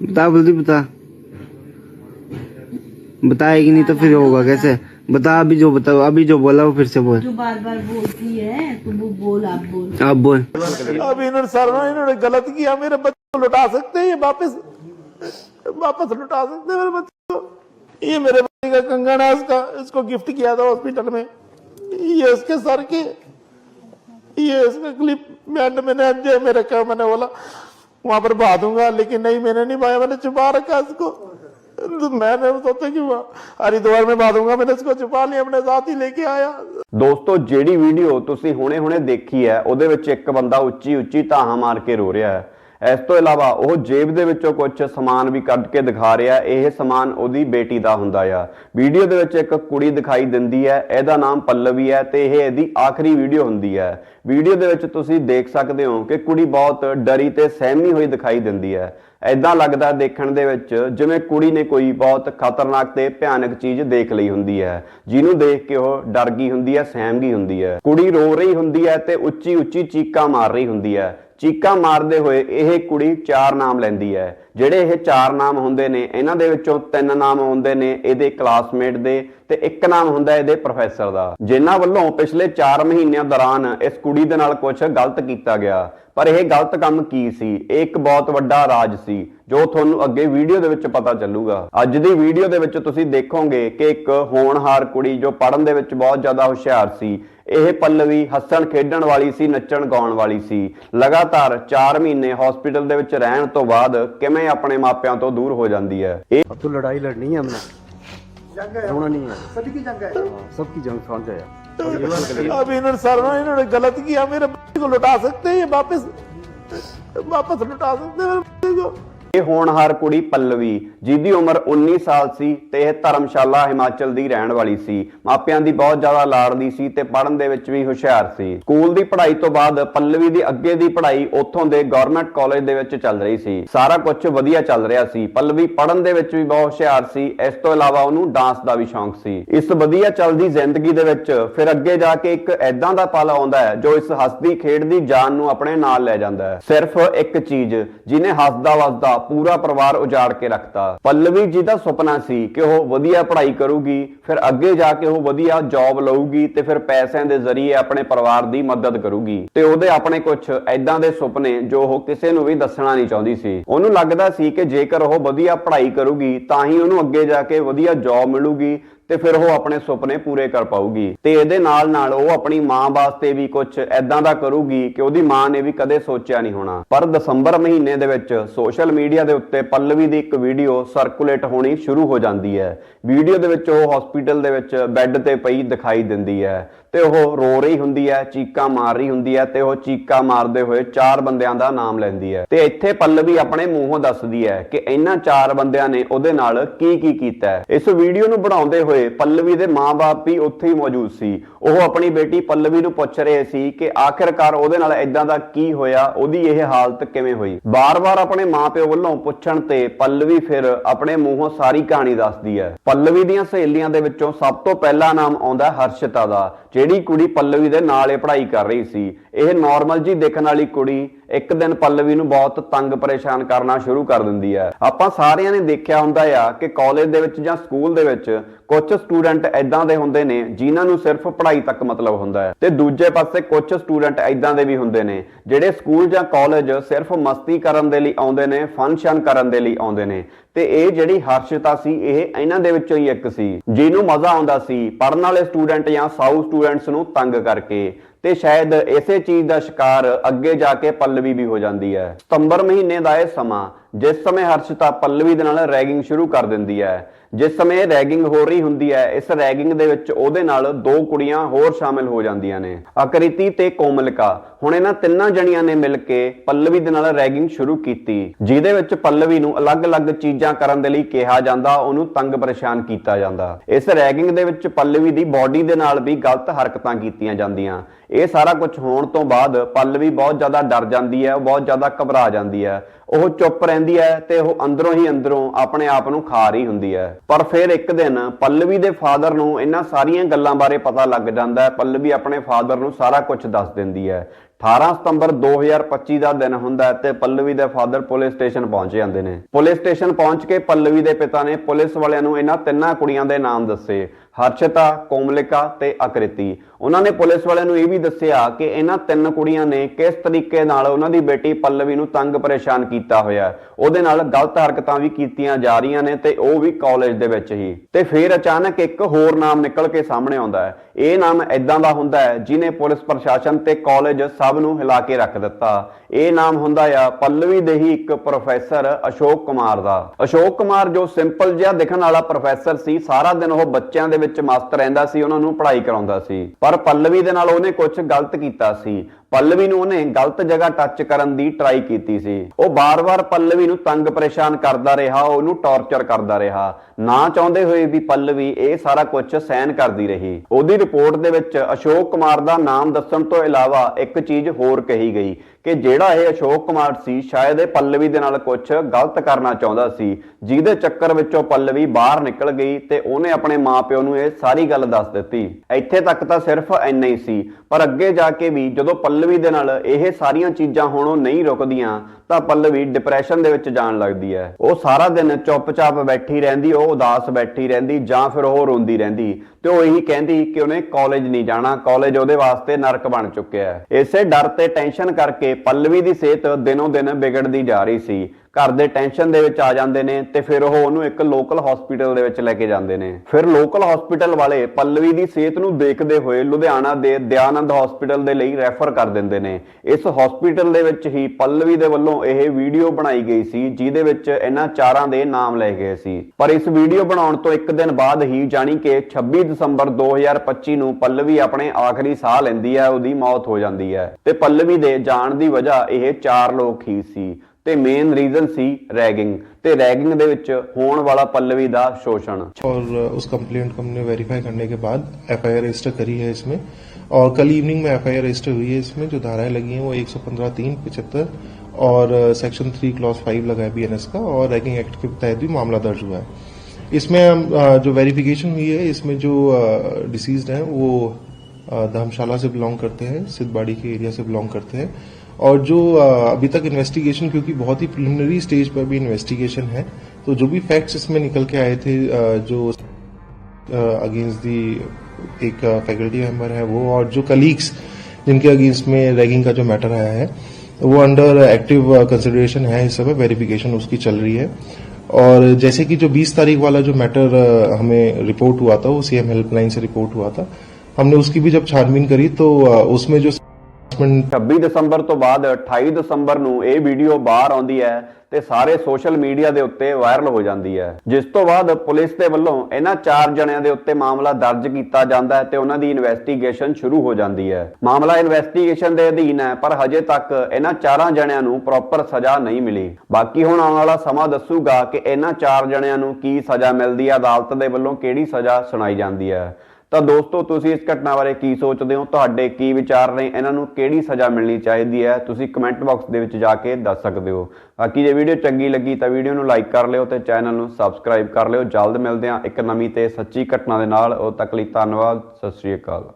बता जल्दी बता। बताएगी नहीं तो फिर होगा कैसे? बता अभी जो बताओ अभी जो बोला वो फिर से बोल। जो बार बार बोलती है तो वो बोल आप बोल। अब बोल। अब इन्होंने सर इन्होंने गलत किया मेरे बच्चे को लुटा सकते हैं ये वापस वापस लुटा सकते हैं मेरे बच्चे को। ये मेरे बच्चे का कंगन है इसका इसको गिफ्ट किया था हॉस्पिटल में। ये इसके सर के ये इसका क्लिप मैंने जो मेरे क्या मैंने बोला। वहां पर बहा दूंगा लेकिन नहीं मैंने नहीं पाया मैंने छुपा रखा इसको तो मैंने सोचा कि वहाँ हरिद्वार में बहा दूंगा मैंने इसको छुपा लिया अपने साथ ही लेके आया ਦੋਸਤੋ ਜਿਹੜੀ ਵੀਡੀਓ ਤੁਸੀਂ ਹੁਣੇ-ਹੁਣੇ ਦੇਖੀ ਹੈ ਉਹਦੇ ਵਿੱਚ ਇੱਕ ਬੰਦਾ ਉੱਚੀ ਉੱਚੀ ਧਾਹਾਂ ਮਾਰ ਕੇ ਰੋ ਰਿਹਾ ਹੈ ਇਸ ਤੋਂ ਇਲਾਵਾ ਉਹ ਜੇਬ ਦੇ ਵਿੱਚੋਂ ਕੁਝ ਸਮਾਨ ਵੀ ਕੱਢ ਕੇ ਦਿਖਾ ਰਿਹਾ। ਇਹ ਸਮਾਨ ਉਹਦੀ ਬੇਟੀ ਦਾ ਹੁੰਦਾ ਆ। ਵੀਡੀਓ ਦੇ ਵਿੱਚ ਇੱਕ ਕੁੜੀ ਦਿਖਾਈ ਦਿੰਦੀ ਹੈ। ਇਹਦਾ ਨਾਮ ਪੱਲਵੀ ਹੈ ਤੇ ਇਹ ਇਹਦੀ ਆਖਰੀ ਵੀਡੀਓ ਹੁੰਦੀ ਹੈ। ਵੀਡੀਓ ਦੇ ਵਿੱਚ ਤੁਸੀਂ ਦੇਖ ਸਕਦੇ ਹੋ ਕਿ ਕੁੜੀ ਬਹੁਤ ਡਰੀ ਤੇ ਸਹਿਮੀ ਹੋਈ ਦਿਖਾਈ ਦਿੰਦੀ ਹੈ। ਐਦਾਂ ਲੱਗਦਾ ਦੇਖਣ ਦੇ ਵਿੱਚ ਜਿਵੇਂ ਕੁੜੀ ਨੇ ਕੋਈ ਬਹੁਤ ਖਤਰਨਾਕ ਤੇ ਭਿਆਨਕ ਚੀਜ਼ ਦੇਖ ਲਈ ਹੁੰਦੀ ਹੈ। ਜਿਹਨੂੰ ਦੇਖ ਕੇ ਉਹ ਡਰ ਗਈ ਹੁੰਦੀ ਹੈ, ਸਹਿਮ ਗਈ ਹੁੰਦੀ ਹੈ। ਕੁੜੀ ਰੋ ਰਹੀ ਹੁੰਦੀ ਹੈ ਤੇ ਉੱਚੀ ਉੱਚੀ ਚੀਕਾਂ ਮਾਰ ਰਹੀ ਹੁੰਦੀ ਹੈ। ਚੀਕਾਂ ਮਾਰਦੇ ਹੋਏ ਇਹ ਕੁੜੀ ਚਾਰ ਨਾਮ ਲੈਂਦੀ ਹੈ। ਜਿਹੜੇ ਇਹ ਚਾਰ ਨਾਮ ਹੁੰਦੇ ਨੇ, ਇਹਨਾਂ ਦੇ ਵਿੱਚੋਂ ਤਿੰਨ ਨਾਮ ਹੁੰਦੇ ਨੇ ਇਹਦੇ ਕਲਾਸਮੇਟ ਦੇ ਤੇ ਇੱਕ ਨਾਮ ਹੁੰਦਾ ਇਹਦੇ ਪ੍ਰੋਫੈਸਰ ਦਾ। ਜਿਨ੍ਹਾਂ ਵੱਲੋਂ ਪਿਛਲੇ 4 ਮਹੀਨਿਆਂ ਦੌਰਾਨ ਇਸ ਕੁੜੀ ਦੇ ਨਾਲ ਕੁਝ ਗਲਤ ਕੀਤਾ ਗਿਆ। ਪਰ ਇਹ ਗਲਤ ਕੰਮ ਕੀ ਸੀ? ਇਹ ਇੱਕ ਬਹੁਤ ਵੱਡਾ ਰਾਜ ਸੀ। ਜੋ ਤੁਹਾਨੂੰ ਅੱਗੇ ਵੀਡੀਓ ਦੇ ਵਿੱਚ ਪਤਾ ਚੱਲੂਗਾ ਅੱਜ ਦੀ ਵੀਡੀਓ ਦੇ ਵਿੱਚ ਤੁਸੀਂ ਦੇਖੋਗੇ ਕਿ ਇੱਕ ਹੋਣਹਾਰ ਕੁੜੀ ਜੋ ਪੜ੍ਹਨ ਦੇ ਵਿੱਚ ਬਹੁਤ ਜ਼ਿਆਦਾ ਹੁਸ਼ਿਆਰ ਸੀ ਇਹ ਪੱਲਵੀ ਹੱਸਣ ਖੇਡਣ ਵਾਲੀ ਸੀ ਨੱਚਣ ਗਾਉਣ ਵਾਲੀ ਸੀ ਲਗਾਤਾਰ 4 ਮਹੀਨੇ ਹਸਪੀਟਲ ਦੇ ਵਿੱਚ ਰਹਿਣ ਤੋਂ ਬਾਅਦ ਕਿਵੇਂ ਆਪਣੇ ਮਾਪਿਆਂ ਤੋਂ ਦੂਰ ਹੋ ਜਾਂਦੀ ਹੈ ਇਹ अब तो लड़ाई लड़नी है हमने रोना नहीं है सबकी जंग है सबकी जंग समझ गया अब इन्होंने सर ना इन्होंने गलत किया मेरे बच्चे को लुटा सकते हैं ये वापस वापस लुटा सकते हैं मेरे बच्चे को ਇਹ ਹੋਣਹਾਰ ਕੁੜੀ ਪੱਲਵੀ, ਜਿਹਦੀ ਉਮਰ 19 ਸਾਲ ਸੀ ਤੇ ਇਹ ਧਰਮਸ਼ਾਲਾ ਹਿਮਾਚਲ ਦੀ ਰਹਿਣ ਵਾਲੀ ਸੀ। ਮਾਪਿਆਂ ਦੀ ਬਹੁਤ ਜ਼ਿਆਦਾ ਲਾਡਲੀ ਸੀ ਤੇ ਪੜ੍ਹਨ ਦੇ ਵਿੱਚ ਵੀ ਹੁਸ਼ਿਆਰ ਸੀ। ਸਕੂਲ ਦੀ ਪੜ੍ਹਾਈ ਤੋਂ ਬਾਅਦ ਪੱਲਵੀ ਦੀ ਅੱਗੇ ਦੀ ਪੜ੍ਹਾਈ ਉੱਥੋਂ ਦੇ ਗਵਰਨਮੈਂਟ ਕਾਲਜ ਦੇ ਵਿੱਚ ਚੱਲ ਰਹੀ ਸੀ। ਸਾਰਾ ਕੁਝ ਵਧੀਆ ਚੱਲ ਰਿਹਾ ਸੀ। ਪੱਲਵੀ ਪੜ੍ਹਨ ਦੇ ਵਿੱਚ ਵੀ ਬਹੁਤ ਹੁਸ਼ਿਆਰ ਸੀ। ਇਸ ਤੋਂ ਇਲਾਵਾ ਉਹਨੂੰ ਡਾਂਸ ਦਾ ਵੀ ਸ਼ੌਂਕ ਸੀ। ਇਸ ਵਧੀਆ ਚੱਲਦੀ ਜ਼ਿੰਦਗੀ ਦੇ ਵਿੱਚ ਫਿਰ ਅੱਗੇ ਜਾ ਕੇ ਇੱਕ ਐਦਾਂ ਦਾ ਪਲ ਆਉਂਦਾ ਹੈ, ਜੋ ਇਸ ਹੱਸਦੀ ਖੇਡਦੀ ਜਾਨ ਨੂੰ ਆਪਣੇ ਨਾਲ ਲੈ ਜਾਂਦਾ ਹੈ। ਸਿਰਫ ਇੱਕ ਚੀਜ਼, ਜਿਹਨੇ ਹੱਸਦਾ ਵਸਦਾ ਪੂਰਾ ਪਰਿਵਾਰ ਉਜਾੜ ਕੇ ਰੱਖਤਾ। ਪੱਲਵੀ ਜੀ ਦਾ ਸੁਪਨਾ ਸੀ ਕਿ ਉਹ ਵਧੀਆ ਪੜ੍ਹਾਈ ਕਰੂਗੀ, ਫਿਰ ਅੱਗੇ ਜਾ ਕੇ ਉਹ ਵਧੀਆ ਜੌਬ ਲਊਗੀ ਤੇ ਫਿਰ ਪੈਸਿਆਂ ਦੇ ਜ਼ਰੀਏ ਆਪਣੇ ਪਰਿਵਾਰ ਦੀ ਮਦਦ ਕਰੂਗੀ। ਤੇ ਉਹਦੇ ਆਪਣੇ ਕੁਝ ਐਦਾਂ ਦੇ ਸੁਪਨੇ ਜੋ ਉਹ ਕਿਸੇ ਨੂੰ ਵੀ ਦੱਸਣਾ ਨਹੀਂ ਚਾਹੁੰਦੀ ਸੀ। ਉਹਨੂੰ ਲੱਗਦਾ ਸੀ ਕਿ ਜੇਕਰ ਉਹ ਵਧੀਆ ਪੜ੍ਹਾਈ ਕਰੂਗੀ, ਤਾਂ ਹੀ ਉਹਨੂੰ ਅੱਗੇ ਜਾ ਕੇ ਵਧੀਆ ਜੌਬ ਮਿਲੂਗੀ ਤੇ ਫਿਰ ਉਹ ਆਪਣੇ ਸੁਪਨੇ ਪੂਰੇ ਕਰ ਪਾਊਗੀ। ਤੇ ਇਹਦੇ ਨਾਲ ਨਾਲ ਉਹ ਆਪਣੀ ਮਾਂ ਵਾਸਤੇ ਵੀ ਕੁਝ ਐਦਾਂ ਦਾ ਕਰੂਗੀ ਕਿ ਉਹਦੀ ਮਾਂ ਨੇ ਵੀ ਕਦੇ ਸੋਚਿਆ ਨਹੀਂ ਹੋਣਾ। ਪਰ ਦਸੰਬਰ ਮਹੀਨੇ ਦੇ ਵਿੱਚ ਸੋਸ਼ਲ ਮੀਡੀਆ ਦੇ ਉੱਤੇ ਪੱਲਵੀ ਦੀ ਇੱਕ ਵੀਡੀਓ ਸਰਕੂਲੇਟ ਹੋਣੀ ਸ਼ੁਰੂ ਹੋ ਜਾਂਦੀ ਹੈ। ਵੀਡੀਓ ਦੇ ਵਿੱਚ ਉਹ ਹਸਪੀਟਲ ਦੇ ਵਿੱਚ ਬੈੱਡ ਤੇ ਪਈ ਦਿਖਾਈ ਦਿੰਦੀ ਹੈ। ਤੇ ਉਹ ਰੋ ਰਹੀ ਹੁੰਦੀ ਹੈ, ਚੀਕਾਂ ਮਾਰ ਰਹੀ ਹੁੰਦੀ ਹੈ ਤੇ ਉਹ ਚੀਕਾਂ ਮਾਰਦੇ ਹੋਏ ਚਾਰ ਬੰਦਿਆਂ ਦਾ ਨਾਮ ਲੈਂਦੀ ਹੈ। ਤੇ ਇੱਥੇ ਪੱਲਵੀ ਆਪਣੇ ਮੂੰਹੋਂ ਦੱਸਦੀ ਹੈ ਕਿ ਇਹਨਾਂ ਚਾਰ ਬੰਦਿਆਂ ਨੇ ਉਹਦੇ ਨਾਲ ਕੀ ਕੀ ਕੀਤਾ ਇਸ ਵੀਡੀਓ ਨੂੰ ਬਣਾਉਂਦੇ ਹੋਏ ਪੱਲਵੀ ਦੇ ਮਾਪੇ ਵੀ ਉੱਥੇ ਹੀ ਮੌਜੂਦ ਸੀ। ਉਹ ਆਪਣੀ ਬੇਟੀ ਪੱਲਵੀ ਨੂੰ ਪੁੱਛ ਰਹੇ ਸੀ ਕਿ ਆਖਿਰਕਾਰ ਉਹਦੇ ਨਾਲ ਇਦਾਂ ਦਾ ਕੀ ਹੋਇਆ, ਉਹਦੀ ਇਹ ਹਾਲਤ ਕਿਵੇਂ ਹੋਈ? ਬਾਰ-ਬਾਰ ਆਪਣੇ ਮਾਪਿਓ ਵੱਲੋਂ ਪੁੱਛਣ ਤੇ ਪੱਲਵੀ ਫਿਰ ਆਪਣੇ ਮੂੰਹੋਂ ਸਾਰੀ ਕਹਾਣੀ ਦੱਸਦੀ ਹੈ। ਪੱਲਵੀ ਦੀਆਂ ਸਹੇਲੀਆਂ ਦੇ ਵਿੱਚੋਂ ਸਭ ਤੋਂ ਪਹਿਲਾ ਨਾਮ ਆਉਂਦਾ ਹਰਸ਼ਿਤਾ ਦਾ ਜਿਹੜੀ ਕੁੜੀ ਪੱਲਵੀ ਦੇ ਨਾਲ ਇਹ ਪੜ੍ਹਾਈ ਕਰ ਰਹੀ ਸੀ ਇਹ ਨਾਰਮਲ ਜੀ ਦੇਖਣ ਵਾਲੀ ਕੁੜੀ ਇੱਕ ਦਿਨ ਪੱਲਵੀ ਨੂੰ ਬਹੁਤ ਤੰਗ ਪਰੇਸ਼ਾਨ ਕਰਨਾ ਸ਼ੁਰੂ ਕਰ ਦਿੰਦੀ ਹੈ। ਆਪਾਂ ਸਾਰਿਆਂ ਨੇ ਦੇਖਿਆ ਹੁੰਦਾ ਆ ਕਿ ਕਾਲਜ ਦੇ ਵਿੱਚ ਜਾਂ ਸਕੂਲ ਦੇ ਵਿੱਚ ਕੁਝ ਸਟੂਡੈਂਟ ਐਦਾਂ ਦੇ ਹੁੰਦੇ ਨੇ ਜਿਨ੍ਹਾਂ ਨੂੰ ਸਿਰਫ ਪੜ੍ਹਾਈ ਤੱਕ ਮਤਲਬ ਹੁੰਦਾ ਹੈ। ਤੇ ਦੂਜੇ ਪਾਸੇ ਕੁਝ ਸਟੂਡੈਂਟ ਐਦਾਂ ਦੇ ਵੀ ਹੁੰਦੇ ਨੇ ਜਿਹੜੇ ਸਕੂਲ ਜਾਂ ਕਾਲਜ ਸਿਰਫ ਮਸਤੀ ਕਰਨ ਦੇ ਲਈ ਆਉਂਦੇ ਨੇ ਫੰਕਸ਼ਨ ਕਰਨ ਦੇ ਲਈ ਆਉਂਦੇ ਨੇ। ਤੇ ਇਹ ਜਿਹੜੀ ਹਰਸ਼ਿਤਾ ਸੀ, ਇਹ ਇਹਨਾਂ ਦੇ ਵਿੱਚੋਂ ਹੀ ਇੱਕ ਸੀ, ਜਿਹਨੂੰ ਮਜ਼ਾ ਆਉਂਦਾ ਸੀ ਪੜਨ ਵਾਲੇ ਸਟੂਡੈਂਟ ਜਾਂ ਸਾਊ ਸਟੂਡੈਂਟਸ ਨੂੰ ਤੰਗ ਕਰਕੇ। ਤੇ ਸ਼ਾਇਦ ਇਸੇ ਚੀਜ਼ ਦਾ ਸ਼ਿਕਾਰ ਅੱਗੇ ਜਾ ਕੇ ਪੱਲਵੀ ਵੀ ਹੋ ਜਾਂਦੀ ਹੈ। ਸਤੰਬਰ ਮਹੀਨੇ ਦਾ ਇਹ ਸਮਾਂ ਜਿਸ ਸਮੇਂ ਹਰਸ਼ਿਤਾ ਪੱਲਵੀ ਦੇ ਨਾਲ ਰੈਗਿੰਗ ਸ਼ੁਰੂ ਕਰ ਦਿੰਦੀ ਹੈ, ਜਿਸ ਸਮੇਂ ਰੈਗਿੰਗ ਹੋ ਰਹੀ ਹੁੰਦੀ ਹੈ, ਇਸ ਰੈਗਿੰਗ ਦੇ ਵਿੱਚ ਉਹਦੇ ਨਾਲ ਦੋ ਕੁੜੀਆਂ ਹੋਰ ਸ਼ਾਮਿਲ ਹੋ ਜਾਂਦੀਆਂ ਨੇ। ਅਕ੍ਰਿਤੀ ਤੇ ਕੋਮਲਕਾ, ਹੁਣ ਇਹਨਾਂ ਤਿੰਨਾਂ ਜਣੀਆਂ ਨੇ ਮਿਲ ਕੇ ਪੱਲਵੀ ਦੇ ਨਾਲ ਰੈਗਿੰਗ ਸ਼ੁਰੂ ਕੀਤੀ, ਜਿਹਦੇ ਵਿੱਚ ਪੱਲਵੀ ਨੂੰ ਅਲੱਗ-ਅਲੱਗ ਚੀਜ਼ਾਂ ਕਰਨ ਦੇ ਲਈ ਕਿਹਾ ਜਾਂਦਾ, ਉਹਨੂੰ ਤੰਗ ਪਰੇਸ਼ਾਨ ਕੀਤਾ ਜਾਂਦਾ। ਇਸ ਰੈਗਿੰਗ ਦੇ ਵਿੱਚ ਪੱਲਵੀ ਦੀ ਬਾਡੀ ਦੇ ਨਾਲ ਵੀ ਗਲਤ ਹਰਕਤਾਂ ਕੀਤੀਆਂ ਜਾਂਦੀਆਂ। ਇਹ ਸਾਰਾ ਕੁਝ ਹੋਣ ਤੋਂ ਬਾਅਦ ਪੱਲਵੀ ਬਹੁਤ ਜ਼ਿਆਦਾ ਡਰ ਜਾਂਦੀ ਹੈ ਬਹੁਤ ਜ਼ਿਆਦਾ ਘਬਰਾ ਜਾਂਦੀ ਹੈ। ਉਹ ਚੁੱਪ ਰਹਿੰਦੀ ਹੈ ਤੇ ਉਹ ਅੰਦਰੋਂ ਹੀ ਅੰਦਰੋਂ ਆਪਣੇ ਆਪ ਨੂੰ ਖਾ ਰਹੀ ਹੁੰਦੀ ਹੈ। ਪਰ ਫਿਰ ਇੱਕ ਦਿਨ ਪੱਲਵੀ ਦੇ ਫਾਦਰ ਨੂੰ ਇਹਨਾਂ ਸਾਰੀਆਂ ਗੱਲਾਂ ਬਾਰੇ ਪਤਾ ਲੱਗ ਜਾਂਦਾ ਹੈ। ਪੱਲਵੀ ਆਪਣੇ ਫਾਦਰ ਨੂੰ ਸਾਰਾ ਕੁਝ ਦੱਸ ਦਿੰਦੀ ਹੈ। 18 ਸਤੰਬਰ 2025 ਦਾ ਦਿਨ ਹੁੰਦਾ ਹੈ ਤੇ ਪੱਲਵੀ ਦੇ ਫਾਦਰ ਪੁਲਿਸ ਸਟੇਸ਼ਨ ਪਹੁੰਚ ਜਾਂਦੇ ਨੇ। ਪੁਲਿਸ ਸਟੇਸ਼ਨ ਪਹੁੰਚ ਕੇ ਪੱਲਵੀ ਦੇ ਪਿਤਾ ਨੇ ਪੁਲਿਸ ਵਾਲਿਆਂ ਨੂੰ ਇਹਨਾਂ ਤਿੰਨਾਂ ਕੁੜੀਆਂ ਦੇ ਨਾਮ ਦੱਸੇ। ਹਰਸ਼ਿਤਾ, ਕੋਮਲਿਕਾ ਤੇ ਅਕ੍ਰਿਤੀ। ਉਹਨਾਂ ਨੇ ਪੁਲਿਸ ਵਾਲਿਆਂ ਨੂੰ ਇਹ ਵੀ ਦੱਸਿਆ ਕਿ ਇਹਨਾਂ ਤਿੰਨ ਕੁੜੀਆਂ ਨੇ ਕਿਸ ਤਰੀਕੇ ਨਾਲ ਉਹਨਾਂ ਦੀ ਬੇਟੀ ਪੱਲਵੀ ਨੂੰ ਤੰਗ ਪਰੇਸ਼ਾਨ ਕੀਤਾ ਹੋਇਆ ਉਹਦੇ ਨਾਲ ਗਲਤ ਹਰਕਤਾਂ ਵੀ ਕੀਤੀਆਂ ਜਾ ਰਹੀਆਂ ਨੇ ਤੇ ਉਹ ਵੀ ਕਾਲਜ ਦੇ ਵਿੱਚ ਹੀ। ਤੇ ਫਿਰ ਅਚਾਨਕ ਇੱਕ ਹੋਰ ਨਾਮ ਨਿਕਲ ਕੇ ਸਾਹਮਣੇ ਆਉਂਦਾ ਹੈ। ਇਹ ਨਾਮ ਐਦਾਂ ਦਾ ਹੁੰਦਾ ਹੈ ਜਿਨੇ ਪੁਲਿਸ ਪ੍ਰਸ਼ਾਸਨ ਤੇ ਕਾਲਜ ਸਭ ਨੂੰ ਹਿਲਾ ਕੇ ਰੱਖ ਦਿੱਤਾ। ਇਹ ਨਾਮ ਹੁੰਦਾ ਆ ਪੱਲਵੀ ਦੇ ਹੀ ਇੱਕ ਪ੍ਰੋਫੈਸਰ ਅਸ਼ੋਕ ਕੁਮਾਰ ਦਾ। ਅਸ਼ੋਕ ਕੁਮਾਰ ਜੋ ਸਿੰਪਲ ਜਿਹਾ ਦਿਖਣ ਵਾਲਾ ਪ੍ਰੋਫੈਸਰ ਸੀ, ਸਾਰਾ ਦਿਨ ਉਹ ਬੱਚਿਆਂ ਦੇ ਵਿੱਚ ਮਸਤ ਰਹਿੰਦਾ ਸੀ, ਉਹਨਾਂ ਨੂੰ ਪੜ੍ਹਾਈ ਕਰਾਉਂਦਾ ਸੀ। ਪਰ ਪੱਲਵੀ ਦੇ ਨਾਲ ਉਹਨੇ ਕੁਝ ਗਲਤ ਕੀਤਾ ਸੀ। ਪੱਲਵੀ ਨੂੰ ਉਹਨੇ ਗਲਤ ਜਗ੍ਹਾ ਟੱਚ ਕਰਨ ਦੀ ਟਰਾਈ ਕੀਤੀ ਸੀ। ਉਹ ਬਾਰ-ਬਾਰ ਪੱਲਵੀ ਨੂੰ ਤੰਗ ਪਰੇਸ਼ਾਨ ਕਰਦਾ ਰਿਹਾ, ਉਹਨੂੰ ਟੌਰਚਰ ਕਰਦਾ ਰਿਹਾ। ਨਾ ਚਾਹੁੰਦੇ ਹੋਏ ਵੀ ਪੱਲਵੀ ਇਹ ਸਾਰਾ ਕੁਝ ਸਹਿਨ ਕਰਦੀ ਰਹੀ। ਉਹਦੀ ਰਿਪੋਰਟ ਦੇ ਵਿੱਚ ਅਸ਼ੋਕ ਕੁਮਾਰ ਦਾ ਨਾਮ ਦੱਸਣ ਤੋਂ ਇਲਾਵਾ ਇੱਕ ਚੀਜ਼ ਹੋਰ ਕਹੀ ਗਈ ਕਿ ਜਿਹੜਾ ਇਹ ਅਸ਼ੋਕ ਕੁਮਾਰ ਸੀ, ਸ਼ਾਇਦ ਇਹ ਪੱਲਵੀ ਦੇ ਨਾਲ ਕੁਝ ਗਲਤ ਕਰਨਾ ਚਾਹੁੰਦਾ ਸੀ। ਜਿਹਦੇ ਚੱਕਰ ਵਿੱਚੋਂ ਪੱਲਵੀ ਬਾਹਰ ਨਿਕਲ ਗਈ ਤੇ ਉਹਨੇ ਆਪਣੇ ਮਾਪਿਓ ਨੂੰ ਇਹ ਸਾਰੀ ਗੱਲ ਦੱਸ ਦਿੱਤੀ। ਇੱਥੇ ਤੱਕ ਤਾਂ ਸਿਰਫ ਇੰਨਾ ਹੀ ਸੀ। ਪਰ ਅੱਗੇ ਜਾ ਕੇ ਵੀ ਜਦੋਂ ਪੱਲਵੀ ਦੇ ਨਾਲ ਇਹ ਸਾਰੀਆਂ ਚੀਜ਼ਾਂ ਹੋਣੋਂ ਨਹੀਂ ਰੁਕਦੀਆਂ, ਤਾਂ ਪੱਲਵੀ ਡਿਪਰੈਸ਼ਨ ਦੇ ਵਿੱਚ ਜਾਣ ਲੱਗਦੀ ਹੈ। ਉਹ ਸਾਰਾ ਦਿਨ ਚੁੱਪਚਾਪ ਬੈਠੀ ਰਹਿੰਦੀ, ਉਹ ਉਦਾਸ ਬੈਠੀ ਰਹਿੰਦੀ ਜਾਂ ਫਿਰ ਉਹ ਰੋਂਦੀ ਰਹਿੰਦੀ। ਤੇ ਉਹ ਇਹੀ ਕਹਿੰਦੀ ਕਿ ਉਹਨੇ ਕਾਲਜ ਨਹੀਂ ਜਾਣਾ ਕਾਲਜ ਉਹਦੇ ਵਾਸਤੇ ਨਰਕ ਬਣ ਚੁੱਕਿਆ ਹੈ। ਇਸੇ ਡਰ ਤੇ ਟੈਨਸ਼ਨ ਕਰਕੇ ਪੱਲਵੀ ਦੀ ਸਿਹਤ ਦਿਨੋਂ ਦਿਨ ਵਿਗੜਦੀ ਜਾ ਰਹੀ ਸੀ। ਘਰ ਦੇ ਟੈਨਸ਼ਨ ਦੇ ਵਿੱਚ ਆ ਜਾਂਦੇ ਨੇ ਤੇ ਫਿਰ ਉਹ ਉਹਨੂੰ ਇੱਕ ਲੋਕਲ ਹਸਪੀਟਲ ਦੇ ਵਿੱਚ ਲੈ ਕੇ ਜਾਂਦੇ ਨੇ। ਫਿਰ ਲੋਕਲ ਹਸਪੀਟਲ ਵਾਲੇ ਪੱਲਵੀ ਦੀ ਸਿਹਤ ਨੂੰ ਦੇਖਦੇ ਹੋਏ ਲੁਧਿਆਣਾ ਦੇ ਦਿਆਨੰਦ ਹਸਪੀਟਲ ਦੇ ਲਈ ਰੈਫਰ ਕਰ ਦਿੰਦੇ ਨੇ। ਇਸ ਹਸਪੀਟਲ ਦੇ ਵਿੱਚ ਹੀ ਪੱਲਵੀ ਦੇ ਵੱਲੋਂ ਇਹ ਵੀਡੀਓ ਬਣਾਈ ਗਈ ਸੀ, ਜਿਹਦੇ ਵਿੱਚ ਇਹਨਾਂ ਚਾਰਾਂ ਦੇ ਨਾਮ ਲਏ ਗਏ ਸੀ। ਪਰ ਇਸ ਵੀਡੀਓ ਬਣਾਉਣ ਤੋਂ ਇੱਕ ਦਿਨ ਬਾਅਦ ਹੀ ਜਾਣੀ ਕਿ 26 ਦਸੰਬਰ 2025 ਨੂੰ ਪੱਲਵੀ ਆਪਣੇ ਆਖਰੀ ਸਾਹ ਲੈਂਦੀ ਹੈ, ਉਹਦੀ ਮੌਤ ਹੋ ਜਾਂਦੀ ਹੈ। ਤੇ ਪੱਲਵੀ ਦੇ ਜਾਣ ਦੀ ਵਜ੍ਹਾ ਇਹ ਚਾਰ ਲੋਕ ਹੀ ਸੀ। ਤੇ ਮੇਨ ਰੀਜ਼ਨ ਸੀ ਰੈਗਿੰਗ ਤੇ ਰੈਗਿੰਗ ਦੇ ਵਿੱਚ ਹੋਣ ਵਾਲਾ ਪੱਲਵੀ ਦਾ शोषण और उस कंप्लेंट को हमने वेरीफाई करने के बाद एफआईआर रजिस्टर करी है इसमें और कल इवनिंग में एफआईआर रजिस्टर हुई है इसमें जो धाराएं लगी हैं वो एक सौ पंद्रह तीन पिछहत्तर और सेक्शन थ्री क्लॉज फाइव लगा है बीएनएस का और रैगिंग एक्ट के तहत भी मामला दर्ज हुआ है इसमें हम, अ, जो वेरिफिकेशन हुई है इसमें जो डिसीज हैं वो अ, धर्मशाला से बिलोंग करते हैं सिद्धबाड़ी के एरिया से बिलोंग करते हैं और जो अभी तक इन्वेस्टिगेशन क्योंकि बहुत ही प्रिलिमिनरी स्टेज पर भी इन्वेस्टिगेशन है तो जो भी फैक्ट्स इसमें निकल के आए थे जो अगेंस्ट दी एक फैकल्टी मेंबर है वो, और जो कलीग्स जिनके अगेंस्ट में रैगिंग का जो मैटर आया है, वो अंडर एक्टिव कंसिडरेशन है इस समय वेरिफिकेशन उसकी चल रही है। और जैसे कि जो 20 तारीख वाला जो मैटर हमें रिपोर्ट हुआ था, वो सीएम हेल्पलाइन से रिपोर्ट हुआ था, हमने उसकी भी जब छानबीन करी तो उसमें जो 26 ਦਸੰਬਰ ਤੋਂ ਬਾਅਦ 28 ਦਸੰਬਰ ਨੂੰ ਇਹ ਵੀਡੀਓ ਬਾਹਰ ਆਉਂਦੀ ਹੈ ਤੇ ਸਾਰੇ ਸੋਸ਼ਲ ਮੀਡੀਆ ਦੇ ਉੱਤੇ ਵਾਇਰਲ ਹੋ ਜਾਂਦੀ ਹੈ। ਜਿਸ ਤੋਂ ਬਾਅਦ ਪੁਲਿਸ ਦੇ ਵੱਲੋਂ ਇਹਨਾਂ ਚਾਰ ਜਣਿਆਂ ਦੇ ਉੱਤੇ ਮਾਮਲਾ ਦਰਜ ਕੀਤਾ ਜਾਂਦਾ ਹੈ ਤੇ ਉਹਨਾਂ ਦੀ ਇਨਵੈਸਟੀਗੇਸ਼ਨ ਸ਼ੁਰੂ ਹੋ ਜਾਂਦੀ ਹੈ। ਮਾਮਲਾ ਇਨਵੈਸਟੀਗੇਸ਼ਨ ਦੇ ਅਧੀਨ ਹੈ, ਪਰ ਹਜੇ ਤੱਕ ਇਹਨਾਂ ਚਾਰਾਂ ਜਣਿਆਂ ਨੂੰ ਪ੍ਰੋਪਰ ਸਜ਼ਾ ਨਹੀਂ ਮਿਲੀ। ਬਾਕੀ ਹੁਣ ਆਉਣ ਵਾਲਾ ਸਮਾਂ ਦੱਸੂਗਾ ਕਿ ਇਹਨਾਂ ਚਾਰ ਜਣਿਆਂ ਨੂੰ ਕੀ ਸਜ਼ਾ ਮਿਲਦੀ ਹੈ, ਅਦਾਲਤ ਦੇ ਵੱਲੋਂ ਕਿਹੜੀ ਸਜ਼ਾ ਸੁਣਾਈ ਜਾਂਦੀ ਹੈ। ਤਾਂ ਦੋਸਤੋ, ਤੁਸੀਂ ਇਸ ਘਟਨਾ ਬਾਰੇ ਕੀ ਸੋਚਦੇ ਹੋ? ਤੁਹਾਡੇ ਕੀ ਵਿਚਾਰ ਨੇ? ਇਹਨਾਂ ਨੂੰ ਕਿਹੜੀ ਸਜ਼ਾ ਮਿਲਣੀ ਚਾਹੀਦੀ ਹੈ? ਤੁਸੀਂ ਕਮੈਂਟ ਬਾਕਸ ਦੇ ਵਿੱਚ ਜਾ ਕੇ ਦੱਸ ਸਕਦੇ ਹੋ। ਬਾਕੀ ਜੇ ਵੀਡੀਓ ਚੰਗੀ ਲੱਗੀ ਤਾਂ ਵੀਡੀਓ ਨੂੰ ਲਾਈਕ ਕਰ ਲਿਓ ਤੇ ਚੈਨਲ ਨੂੰ ਸਬਸਕ੍ਰਾਈਬ ਕਰ ਲਿਓ। ਜਲਦ ਮਿਲਦੇ ਹਾਂ ਇੱਕ ਨਵੀਂ ਤੇ ਸੱਚੀ ਘਟਨਾ ਦੇ ਨਾਲ। ਉਹ ਤੱਕ ਲਈ ਧੰਨਵਾਦ। ਸਤਿ ਸ਼੍ਰੀ ਅਕਾਲ।